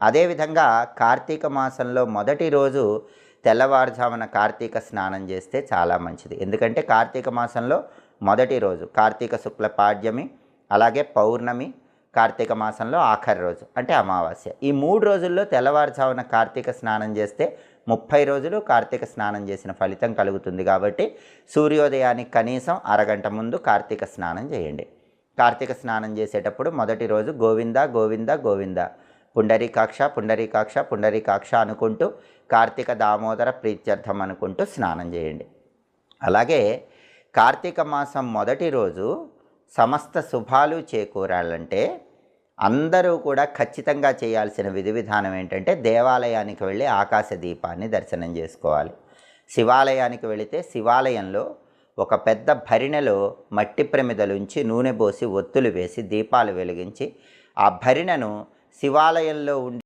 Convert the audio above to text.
అదేవిధంగా కార్తీక మాసంలో మొదటి రోజు తెల్లవారుజామున కార్తీక స్నానం చేస్తే చాలా మంచిది. ఎందుకంటే కార్తీక మాసంలో మొదటి రోజు కార్తీక శుక్ల పాడ్యమి అలాగే పౌర్ణమి కార్తీక మాసంలో ఆఖరి రోజు అంటే అమావాస్య. ఈ మూడు రోజుల్లో తెల్లవారుజామున కార్తీక స్నానం చేస్తే ముప్పై రోజులు కార్తీక స్నానం చేసిన ఫలితం కలుగుతుంది కాబట్టి సూర్యోదయానికి కనీసం అరగంట ముందు కార్తీక స్నానం చేయండి. కార్తీక స్నానం చేసేటప్పుడు మొదటి రోజు గోవింద గోవింద గోవింద. పుండరీకాక్ష పుండరీకాక్ష పుండరీకాక్ష అనుకుంటూ కార్తీక దామోదర ప్రీత్యర్థం అనుకుంటూ స్నానం చేయండి. అలాగే కార్తీక మాసం మొదటి రోజు సమస్త శుభాలు చేకూరాలంటే అందరూ కూడా ఖచ్చితంగా చేయాల్సిన విధి విధానం ఏంటంటే దేవాలయానికి వెళ్ళి ఆకాశ దీపాన్ని దర్శనం చేసుకోవాలి. శివాలయానికి వెళితే శివాలయంలో ఒక పెద్ద భరిణెలో మట్టి ప్రమిదలుంచి నూనె పోసి ఒత్తులు వేసి దీపాలు వెలిగించి ఆ భరిణను శివాలయంలో ఉండి